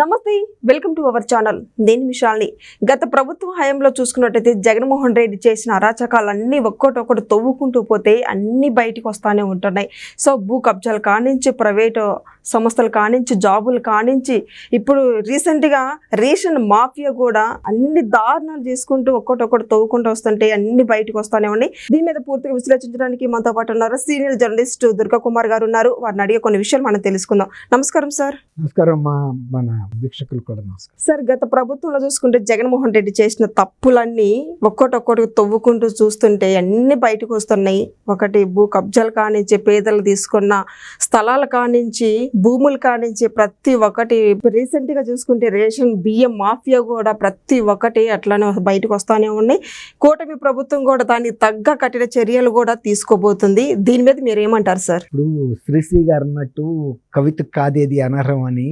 నమస్తే welcome to our channel. నేను విశాల్ని గత ప్రభుత్వ హయాంలో చూసుకున్నట్టయితే జగన్మోహన్ రెడ్డి చేసిన అరాచకాలన్నీ ఒక్కటొక్కటి తవ్వుకుంటూ పోతే అన్ని బయటికి వస్తానే ఉంటున్నాయి. సో భూ కబ్జాలు కానించి ప్రైవేటు సంస్థలు కానించి జాబులు కానించి ఇప్పుడు రీసెంట్గా రేషన్ మాఫియా కూడా అన్ని దారుణాలు చేసుకుంటూ ఒక్కటొక్కటి తవ్వుకుంటూ వస్తుంటే అన్ని బయటకు వస్తానే ఉన్నాయి. దీని మీద పూర్తిగా విశ్లేషించడానికి మనతో పాటు ఉన్నారు సీనియర్ జర్నలిస్ట్ దుర్గా కుమార్ గారు ఉన్నారు. వారిని అడిగే కొన్ని విషయాలు మనం తెలుసుకుందాం. నమస్కారం సార్. నమస్కారం మన వీక్షకులు కూడా నమస్కారం. సార్ గత ప్రభుత్వంలో చూసుకుంటే జగన్మోహన్ రెడ్డి చేసిన తప్పులన్నీ ఒక్కొక్కటి తవ్వుకుంటూ చూస్తుంటే అన్ని బయటకు వస్తున్నాయి. ఒకటి భూ కబ్జాలు కానించి పేదలు తీసుకున్న స్థలాల కానించి భూములు కానించి ప్రతి ఒక్కటి రీసెంట్గా చూసుకుంటే రేషన్ బియ్యం మాఫియా కూడా ప్రతి ఒక్కటి అట్లానే బయటకు వస్తానే ఉన్నాయి. కూటమి ప్రభుత్వం కూడా దానికి తగ్గ కఠిన చర్యలు కూడా తీసుకోబోతుంది. దీని మీద మీరు ఏమంటారు సార్ ఇప్పుడు శ్రీశ్రీ గారు అన్నట్టు కవిత కాదేది అనర్హం అని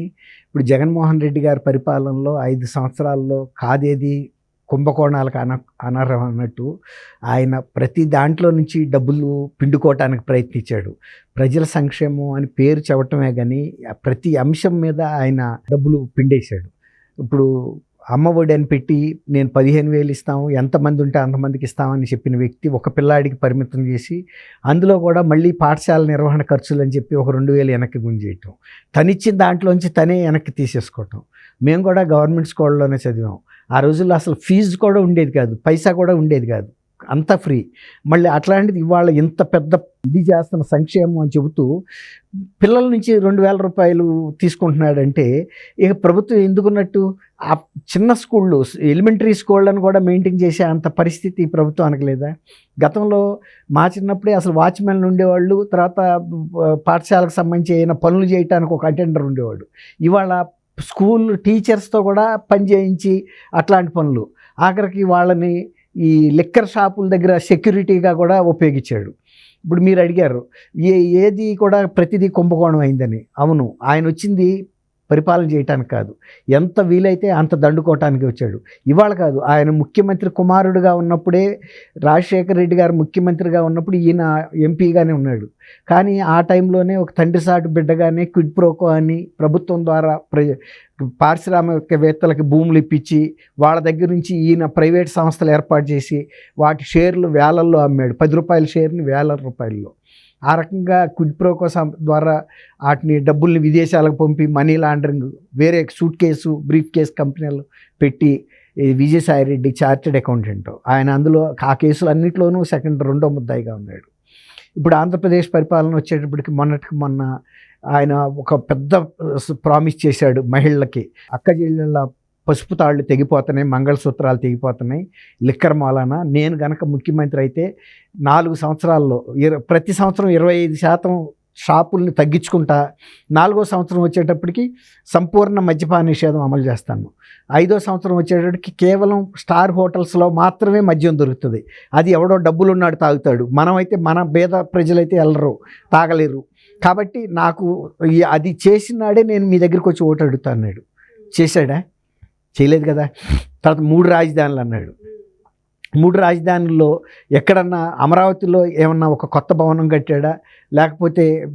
జగన్మోహన్ రెడ్డి గారి పరిపాలనలో ఐదు సంవత్సరాల్లో కాదేది కుంభకోణాలకు అన అనర్హం అన్నట్టు ఆయన ప్రతి దాంట్లో నుంచి డబ్బులు పిండుకోవటానికి ప్రయత్నించాడు. ప్రజల సంక్షేమం అని పేరు చెప్పటమే కానీ ప్రతి అంశం మీద ఆయన డబ్బులు పిండేశాడు. ఇప్పుడు అమ్మ ఒడి అని పెట్టి నేను పదిహేను వేలు ఇస్తాము ఎంతమంది ఉంటే అంతమందికి ఇస్తామని చెప్పిన వ్యక్తి ఒక పిల్లాడికి పరిమితం చేసి అందులో కూడా మళ్ళీ పాఠశాల నిర్వహణ ఖర్చులు అని చెప్పి ఒక రెండు వేలు వెనక్కి గుంజేయటం. తనిచ్చిన దాంట్లోంచి తనే వెనక్కి తీసేసుకోవటం. మేము కూడా గవర్నమెంట్ స్కూల్లోనే చదివాం. ఆ రోజుల్లో అసలు ఫీజు కూడా ఉండేది కాదు పైసా కూడా ఉండేది కాదు. అంతా ఫ్రీ. మళ్ళీ అట్లాంటిది ఇవాళ ఇంత పెద్ద ఇది చేస్తున్న సంక్షేమం అని చెబుతూ పిల్లల నుంచి రెండు వేల రూపాయలు తీసుకుంటున్నాడంటే ఇక ప్రభుత్వం ఎందుకున్నట్టు? ఆ చిన్న స్కూళ్ళు ఎలిమెంటరీ స్కూళ్ళను కూడా మెయింటైన్ చేసే అంత పరిస్థితి ప్రభుత్వం ప్రభుత్వానికి లేదా గతంలో మా చిన్నప్పుడే అసలు వాచ్మెన్లు ఉండేవాళ్ళు తర్వాత పాఠశాలకు సంబంధించి అయిన పనులు చేయడానికి ఒక అటెండర్ ఉండేవాడు. ఇవాళ స్కూల్ టీచర్స్తో కూడా పనిచేయించి అట్లాంటి పనులు. ఆఖరికి వాళ్ళని ఈ లిక్కర్ షాపుల దగ్గర సెక్యూరిటీగా కూడా ఉపయోగించాడు. ఇప్పుడు మీరు అడిగారు ఏ ఏది కూడా ప్రతిదీ కుంభకోణం అయిందని. అవును ఆయన వచ్చింది పరిపాలన చేయటానికి కాదు. ఎంత వీలైతే అంత దండుకోవటానికి వచ్చాడు. ఇవాళ కాదు ఆయన ముఖ్యమంత్రి కుమారుడుగా ఉన్నప్పుడే రాజశేఖర రెడ్డి గారు ముఖ్యమంత్రిగా ఉన్నప్పుడు ఈయన ఎంపీగానే ఉన్నాడు. కానీ ఆ టైంలోనే ఒక తండ్రి సాటు బిడ్డగానే క్విడ్ ప్రోకో అని ప్రభుత్వం ద్వారా ప్ర పారిశ్రామికవేత్తలకి భూములు ఇప్పించి వాళ్ళ దగ్గర నుంచి ఈయన ప్రైవేట్ సంస్థలు ఏర్పాటు చేసి వాటి షేర్లు వేలల్లో అమ్మాడు. పది రూపాయల షేర్ని వేల రూపాయల్లో. ఆ రకంగా క్విడ్ ప్రోకో ద్వారా వాటిని డబ్బుల్ని విదేశాలకు పంపి మనీ లాండరింగ్ వేరే suitcase briefcase companies పెట్టి విజయసాయిరెడ్డి విజయసాయి రెడ్డి చార్టెడ్ అకౌంటెంట్. ఆయన అందులో ఆ కేసులు అన్నింటిలోనూ సెకండ్ రెండో ముద్దాయిగా ఉన్నాడు. ఇప్పుడు ఆంధ్రప్రదేశ్ పరిపాలన వచ్చేటప్పటికి మొన్నటికి మొన్న ఆయన ఒక పెద్ద ప్రామిస్ చేశాడు మహిళలకి. అక్క చెల్లెళ్ళ పసుపు తాళ్ళు తెగిపోతున్నాయి మంగళసూత్రాలు తెగిపోతున్నాయి లిక్కర్ మాలాన. నేను గనక ముఖ్యమంత్రి అయితే నాలుగు సంవత్సరాల్లో ఇర ప్రతి సంవత్సరం ఇరవై ఐదు శాతం షాపుల్ని తగ్గించుకుంటా నాలుగో సంవత్సరం వచ్చేటప్పటికి సంపూర్ణ మద్యపాన నిషేధం అమలు చేస్తాను. ఐదో సంవత్సరం వచ్చేటప్పటికి కేవలం స్టార్ హోటల్స్లో మాత్రమే మద్యం దొరుకుతుంది. అది ఎవడో డబ్బులు ఉన్నాడు తాగుతాడు. మనమైతే మన పేద ప్రజలైతే వెళ్ళరు తాగలేరు. కాబట్టి నాకు అది చేసినాడే నేను మీ దగ్గరికి వచ్చి ఓటు అడుగుతా అన్నాడు చేశాడా? చేయలేదు కదా. తర్వాత మూడు రాజధానులు అన్నాడు. మూడు రాజధానుల్లో ఎక్కడన్నా అమరావతిలో ఏమన్నా ఒక కొత్త భవనం కట్టాడా? లేకపోతే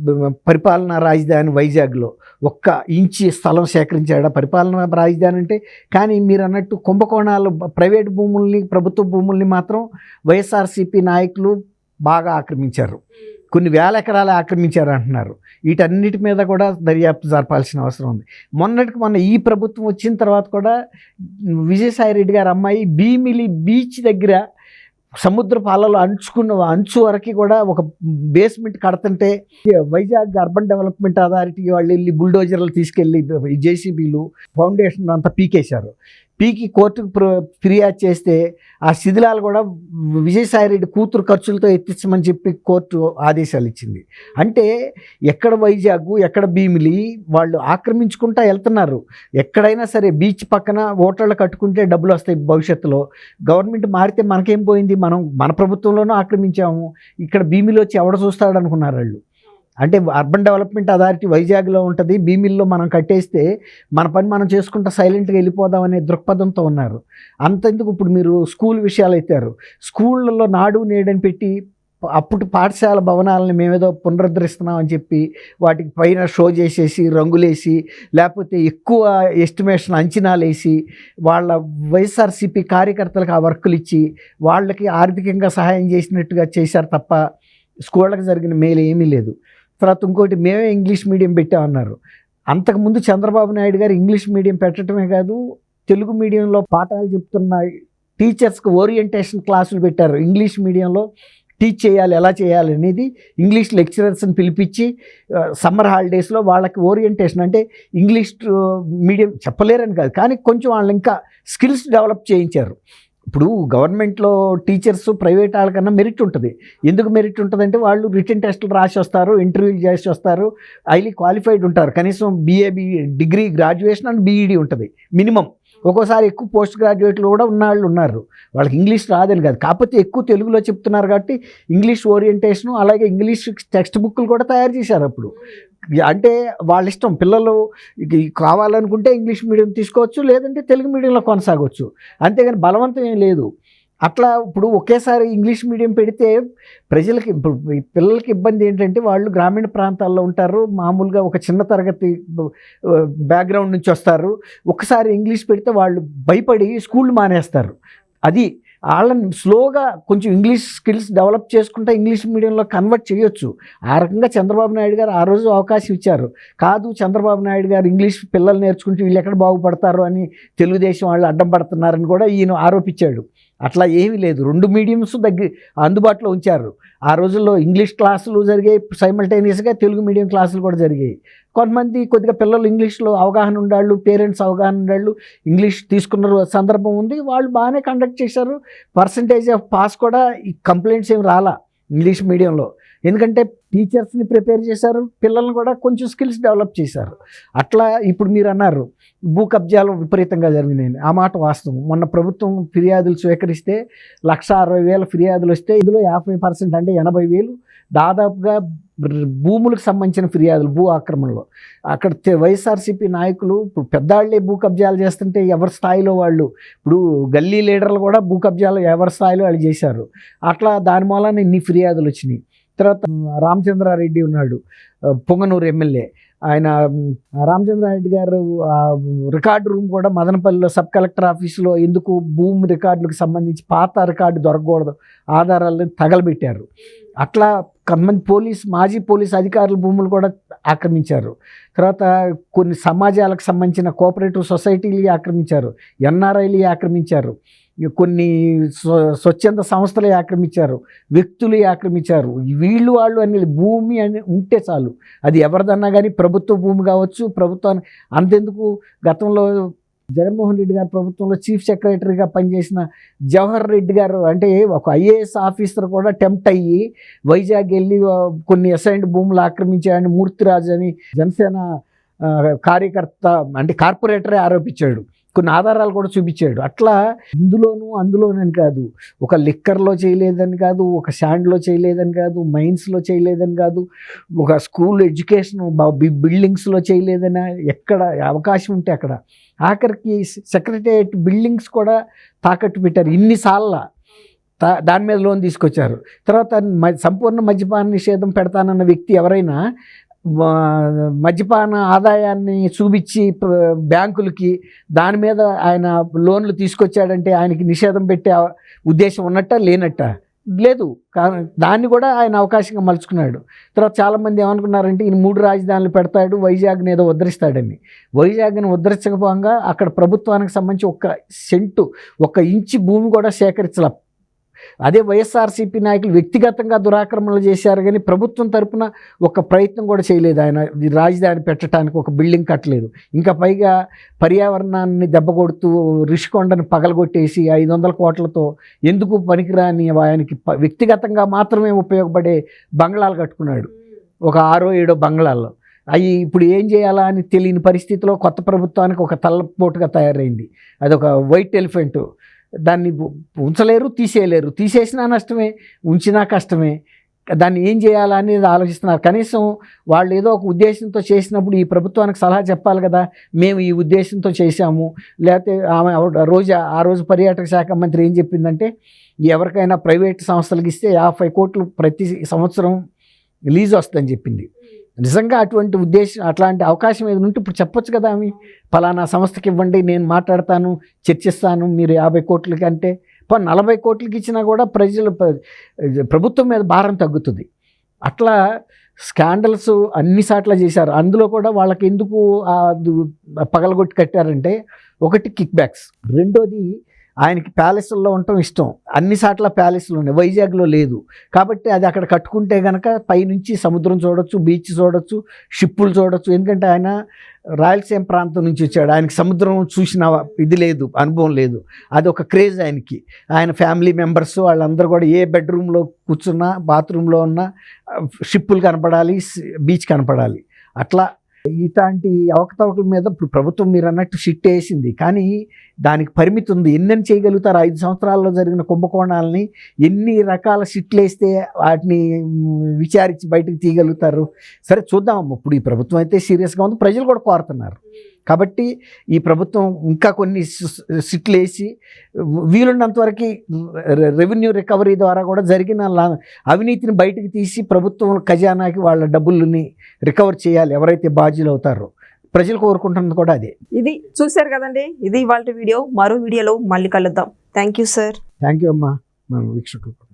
పరిపాలనా రాజధాని వైజాగ్లో ఒక్క ఇంచి స్థలం సేకరించాడా? పరిపాలనా రాజధాని అంటే కానీ మీరు అన్నట్టు కుంభకోణాలు ప్రైవేట్ భూముల్ని ప్రభుత్వ భూముల్ని మాత్రం వైఎస్ఆర్సీపీ నాయకులు బాగా ఆక్రమించారు. కొన్ని వేల ఎకరాలు ఆక్రమించారు అంటున్నారు వీటన్నిటి మీద కూడా దర్యాప్తు జరపాల్సిన అవసరం ఉంది. మొన్నటికి మొన్న ఈ ప్రభుత్వం వచ్చిన తర్వాత కూడా విజయసాయి రెడ్డి గారు అమ్మాయి భీమిలి బీచ్ దగ్గర సముద్ర పాలలో అంచుకున్న అంచు వరకు కూడా ఒక బేస్మెంట్ కడుతుంటే వైజాగ్ అర్బన్ డెవలప్మెంట్ అథారిటీ వాళ్ళు వెళ్ళి బుల్డోజర్లు తీసుకెళ్ళి జేసీబీలు ఫౌండేషన్ అంతా పీకేశారు. పీకి కోర్టుకు ప్ర- ఫిర్యాదు చేస్తే ఆ శిథిలాలు కూడా విజయసాయి రెడ్డి కూతురు ఖర్చులతో ఎత్తించమని చెప్పి కోర్టు ఆదేశాలు ఇచ్చింది. అంటే ఎక్కడ వైజాగ్ ఎక్కడ భీమిలి వాళ్ళు ఆక్రమించుకుంటా వెళ్తున్నారు. ఎక్కడైనా సరే బీచ్ పక్కన ఓటర్లు కట్టుకుంటే డబ్బులు వస్తాయి భవిష్యత్తులో. గవర్నమెంట్ మారితే మనకేం పోయింది? మనం మన ప్రభుత్వంలోనూ ఆక్రమించాము. ఇక్కడ భీమిలో వచ్చి ఎవడ చూస్తాడు అనుకున్నారు వాళ్ళు? అంటే అర్బన్ డెవలప్మెంట్ అథారిటీ వైజాగ్లో ఉంటుంది భీమిల్లో మనం కట్టేస్తే మన పని మనం చేసుకుంటా సైలెంట్గా వెళ్ళిపోదాం అనే దృక్పథంతో ఉన్నారు. అంతెందుకు ఇప్పుడు మీరు స్కూల్ విషయాలు ఎత్తారు. స్కూళ్ళల్లో నాడు నేడని పెట్టి అప్పుడు పాఠశాల భవనాలని మేమేదో పునరుద్ధరిస్తున్నాం అని చెప్పి వాటికి పైన షో చేసేసి రంగులేసి లేకపోతే ఎక్కువ ఎస్టిమేషన్ అంచనాలు వేసి వాళ్ళ వైఎస్ఆర్సీపీ కార్యకర్తలకు ఆ వర్కులు ఇచ్చి వాళ్ళకి ఆర్థికంగా సహాయం చేసినట్టుగా చేశారు తప్ప స్కూళ్ళకి జరిగిన మేలు ఏమీ లేదు. తర్వాత ఇంకోటి మేమే ఇంగ్లీష్ మీడియం పెట్టామన్నారు. అంతకుముందు చంద్రబాబు నాయుడు గారు ఇంగ్లీష్ మీడియం పెట్టడమే కాదు తెలుగు మీడియంలో పాఠాలు చెప్తున్న టీచర్స్కి ఓరియంటేషన్ క్లాసులు పెట్టారు. ఇంగ్లీష్ మీడియంలో టీచ్ చేయాలి ఎలా చేయాలి అనేది ఇంగ్లీష్ లెక్చరర్స్ని పిలిపించి సమ్మర్ హాలిడేస్లో వాళ్ళకి ఓరియంటేషన్ అంటే ఇంగ్లీష్ మీడియం చెప్పలేరని కాదు కానీ కొంచెం వాళ్ళు ఇంకా స్కిల్స్ డెవలప్ చేయించారు. ఇప్పుడు గవర్నమెంట్లో టీచర్స్ ప్రైవేట్ వాళ్ళకన్నా మెరిట్ ఉంటుంది. ఎందుకు మెరిట్ ఉంటుందంటే వాళ్ళు రిటర్న్ టెస్టులు రాసి వస్తారు ఇంటర్వ్యూలు చేసి వస్తారు హైలీ క్వాలిఫైడ్ ఉంటారు. కనీసం బీఏబి డిగ్రీ గ్రాడ్యుయేషన్ అండ్ బీఈడి ఉంటుంది. మినిమం ఒక్కోసారి ఎక్కువ పోస్ట్ గ్రాడ్యుయేట్లు కూడా ఉన్న వాళ్ళు ఉన్నారు. వాళ్ళకి ఇంగ్లీష్ రాదని కాదు. కాకపోతే ఎక్కువ తెలుగులో చెప్తున్నారు కాబట్టి ఇంగ్లీష్ ఓరియంటేషను అలాగే ఇంగ్లీష్ టెక్స్ట్ బుక్లు కూడా తయారు చేశారు అప్పుడు. అంటే వాళ్ళ ఇష్టం పిల్లలు కావాలనుకుంటే ఇంగ్లీష్ మీడియం తీసుకోవచ్చు లేదంటే తెలుగు మీడియంలో కొనసాగవచ్చు అంతేగాని బలవంతం ఏం లేదు. అట్లా ఇప్పుడు ఒకేసారి ఇంగ్లీష్ మీడియం పెడితే ప్రజలకి ఇప్పుడు పిల్లలకి ఇబ్బంది ఏంటంటే వాళ్ళు గ్రామీణ ప్రాంతాల్లో ఉంటారు మామూలుగా ఒక చిన్న తరగతి బ్యాక్గ్రౌండ్ నుంచి వస్తారు. ఒకసారి ఇంగ్లీష్ పెడితే వాళ్ళు భయపడి స్కూల్ మానేస్తారు. అది వాళ్ళని స్లోగా కొంచెం ఇంగ్లీష్ స్కిల్స్ డెవలప్ చేసుకుంటే ఇంగ్లీష్ మీడియంలో కన్వర్ట్ చేయొచ్చు. ఆ రకంగా చంద్రబాబు నాయుడు గారు ఆ రోజు అవకాశం ఇచ్చారు. కాదు చంద్రబాబు నాయుడు గారు ఇంగ్లీష్ పిల్లలు నేర్చుకుంటే వీళ్ళు ఎక్కడ బాగుపడతారు అని తెలుగుదేశం వాళ్ళు అడ్డం పడుతున్నారని కూడా ఈయన ఆరోపించాడు. అట్లా ఏమీ లేదు. రెండు మీడియంస్ దగ్గర అందుబాటులో ఉంచారు. ఆ రోజుల్లో ఇంగ్లీష్ క్లాసులు జరిగాయి. సైమల్టేనియస్గా తెలుగు మీడియం క్లాసులు కూడా జరిగాయి. కొంతమంది కొద్దిగా పిల్లలు ఇంగ్లీష్లో అవగాహన ఉండాళ్ళు పేరెంట్స్ అవగాహన ఉండాళ్ళు ఇంగ్లీష్ తీసుకున్న సందర్భం ఉంది. వాళ్ళు బాగానే కండక్ట్ చేశారు. పర్సంటేజ్ ఆఫ్ పాస్ కూడా ఈ కంప్లైంట్స్ ఏమి రాలా ఇంగ్లీష్ మీడియంలో ఎందుకంటే టీచర్స్ని ప్రిపేర్ చేశారు పిల్లల్ని కూడా కొంచెం స్కిల్స్ డెవలప్ చేశారు. అట్లా ఇప్పుడు మీరు అన్నారు భూ కబ్జాలు విపరీతంగా జరిగినాయి. ఆ మాట వాస్తవం. మొన్న ప్రభుత్వం ఫిర్యాదులు స్వీకరిస్తే లక్ష అరవై వేల ఫిర్యాదులు వస్తే ఇందులో యాభై పర్సెంట్ అంటే ఎనభై వేలు. దాదాపుగా భూములకు సంబంధించిన ఫిర్యాదులు భూ ఆక్రమణలో. అక్కడ తె- వైఎస్ఆర్సీపీ నాయకులు ఇప్పుడు పెద్దవాళ్ళే భూ కబ్జాలు చేస్తుంటే ఎవరి స్థాయిలో వాళ్ళు? ఇప్పుడు గల్లీ లీడర్లు కూడా భూ కబ్జాలు ఎవరి స్థాయిలో వాళ్ళు చేశారు? అట్లా దాని మూలాన ఇన్ని ఫిర్యాదులు వచ్చినాయి. తర్వాత రామచంద్రారెడ్డి ఉన్నాడు. పొంగనూరు ఎమ్మెల్యే. ఆయన రామచంద్రారెడ్డి గారు రికార్డు రూమ్ కూడా మదనపల్లిలో సబ్ కలెక్టర్ ఆఫీసులో ఎందుకు భూమి రికార్డులకు సంబంధించి పాత రికార్డు దొరకకూడదు ఆధారాలను తగలబెట్టారు. అట్లా కొంతమంది పోలీస్ మాజీ పోలీస్ అధికారుల భూములు కూడా ఆక్రమించారు. తర్వాత కొన్ని సమాజాలకు సంబంధించిన కోఆపరేటివ్ సొసైటీలు ఆక్రమించారు. ఎన్ఆర్ఐలు ఆక్రమించారు. కొన్ని స్వ- స్వచ్ఛంద సంస్థలు ఆక్రమించారు. వ్యక్తులు ఆక్రమించారు. వీళ్ళు వాళ్ళు అని భూమి అని ఉంటే చాలు. అది ఎవరిదన్నా కానీ ప్రభుత్వ భూమి కావచ్చు ప్రభుత్వాన్ని అంతెందుకు? గతంలో జగన్మోహన్ రెడ్డి గారి ప్రభుత్వంలో చీఫ్ సెక్రటరీగా పనిచేసిన జవహర్ రెడ్డి గారు అంటే ఒక ఐఏఎస్ ఆఫీసర్ కూడా టెంప్ట్ అయ్యి వైజాగ్ వెళ్ళి కొన్ని అసైన్డ్ భూములు ఆక్రమించాయని మూర్తిరాజు అని జనసేన కార్యకర్త అంటే కార్పొరేటరే ఆరోపించాడు. కొన్ని ఆధారాలు కూడా చూపించాడు. అట్లా ఇందులోనూ అందులోనని కాదు. ఒక లిక్కర్లో చేయలేదని కాదు ఒక శాండ్లో చేయలేదని కాదు మైన్స్లో చేయలేదని కాదు ఒక స్కూల్ ఎడ్యుకేషన్ బిల్డింగ్స్లో చేయలేదని ఎక్కడ అవకాశం ఉంటే అక్కడ. ఆఖరికి సెక్రటేరియట్ బిల్డింగ్స్ కూడా తాకట్టు పెట్టారు. ఇన్నిసార్లు తా దాని మీద లోన్ తీసుకొచ్చారు. తర్వాత సంపూర్ణ మద్యపాన నిషేధం పెడతానన్న వ్యక్తి ఎవరైనా మద్యపాన ఆదాయాన్ని చూపించి బ్యాంకులకి దాని మీద ఆయన లోన్లు తీసుకొచ్చాడంటే ఆయనకి నిషేధం పెట్టే ఉద్దేశం ఉన్నట్ట లేనట్ట? లేదు. కానీ దాన్ని కూడా ఆయన అవకాశంగా మలుచుకున్నాడు. తర్వాత చాలామంది ఏమనుకున్నారంటే ఈయన మూడు రాజధానులు పెడతాడు వైజాగ్ని ఏదో ఉద్ధరిస్తాడని. వైజాగ్ని ఉద్ధరించకపోగా అక్కడ ప్రభుత్వానికి సంబంధించి ఒక సెంటు ఒక ఇంచి భూమి కూడా సేకరించలే. అదే వైఎస్ఆర్సీపీ నాయకులు వ్యక్తిగతంగా దురాక్రమణలు చేశారు కానీ ప్రభుత్వం తరపున ఒక ప్రయత్నం కూడా చేయలేదు. ఆయన ఈ రాజధాని పెట్టడానికి ఒక బిల్డింగ్ కట్టలేదు. ఇంకా పైగా పర్యావరణాన్ని దెబ్బ కొడుతూ రిషికొండని పగలగొట్టేసి ఐదు వందల కోట్లతో ఎందుకు పనికిరాని ఆయనకి వ్యక్తిగతంగా మాత్రమే ఉపయోగపడే బంగ్లాలు కట్టుకున్నాడు. ఒక ఆరో ఏడో బంగ్లాల్లో. అవి ఇప్పుడు ఏం చేయాలా అని తెలియని పరిస్థితిలో కొత్త ప్రభుత్వానికి ఒక తలపోటుగా తయారైంది. అదొక వైట్ ఎలిఫెంట్. దాన్ని ఉంచలేరు తీసేయలేరు. తీసేసినా నష్టమే ఉంచినా కష్టమే. దాన్ని ఏం చేయాలా అనేది ఆలోచిస్తున్నారు. కనీసం వాళ్ళు ఏదో ఒక ఉద్దేశంతో చేసినప్పుడు ఈ ప్రభుత్వానికి సలహా చెప్పాలి కదా. మేము ఈ ఉద్దేశంతో చేశాము. లేకపోతే ఆమె రోజు ఆ రోజు పర్యాటక శాఖ మంత్రి ఏం చెప్పిందంటే ఎవరికైనా ప్రైవేట్ సంస్థలకు ఇస్తే యాభై కోట్లు ప్రతి సంవత్సరం లీజ్ వస్తుందని చెప్పింది. నిజంగా అటువంటి ఉద్దేశం అట్లాంటి అవకాశం ఏదైనా ఉంటే ఇప్పుడు చెప్పొచ్చు కదా ఆమె. ఫలానా సంస్థకి ఇవ్వండి నేను మాట్లాడతాను చర్చిస్తాను మీరు యాభై కోట్లకి అంటే పో నలభై కోట్లకి ఇచ్చినా కూడా ప్రజలు ప్రభుత్వం మీద భారం తగ్గుతుంది. అట్లా స్కాండల్స్ అన్ని సాట్ల చేశారు. అందులో కూడా వాళ్ళకి ఎందుకు పగలగొట్టి కట్టారంటే ఒకటి కిక్ బ్యాక్స్. రెండోది ఆయనకి ప్యాలెస్లో ఉండటం ఇష్టం. అన్ని సాట్ల ప్యాలెస్లు ఉన్నాయి. వైజాగ్లో లేదు. కాబట్టి అది అక్కడ కట్టుకుంటే కనుక పైనుంచి సముద్రం చూడొచ్చు బీచ్ చూడొచ్చు షిప్పులు చూడొచ్చు. ఎందుకంటే ఆయన రాయలసీమ ప్రాంతం నుంచి వచ్చాడు. ఆయనకి సముద్రం చూసిన ఇది లేదు అనుభవం లేదు. అది ఒక క్రేజ్ ఆయనకి. ఆయన ఫ్యామిలీ మెంబర్స్ వాళ్ళందరూ కూడా ఏ బెడ్రూమ్లో కూర్చున్నా బాత్రూంలో ఉన్నా షిప్పులు కనపడాలి బీచ్ కనపడాలి. అట్లా ఇట్లాంటి అవకతవకల మీద ఇప్పుడు ప్రభుత్వం మీరు అన్నట్టు షిట్ వేసింది కానీ దానికి పరిమితి ఉంది. ఎన్నెన్ని చేయగలుగుతారు? ఐదు సంవత్సరాల్లో జరిగిన కుంభకోణాలని ఎన్ని రకాల షిట్లు వేస్తే వాటిని విచారించి బయటకు తీయగలుగుతారు? సరే చూద్దాం ఇప్పుడు ఈ ప్రభుత్వం అయితే సీరియస్గా ఉంది. ప్రజలు కూడా కోరుతున్నారు. కాబట్టి ఈ ప్రభుత్వం ఇంకా కొన్ని సిట్లు వేసి వీలున్నంత వరకు రెవెన్యూ రికవరీ ద్వారా కూడా జరిగిన అవినీతిని బయటకు తీసి ప్రభుత్వం ఖజానాకి వాళ్ళ డబ్బుల్ని రికవర్ చేయాలి ఎవరైతే బాధ్యులు అవుతారో. ప్రజలు కోరుకుంటున్నది కూడా అదే. ఇది చూశారు కదండి? ఇది ఇవాళ వీడియో. మరో వీడియోలో మళ్ళీ కలుద్దాం. Thank you sir. Thank you అమ్మా. మన వీక్షకులు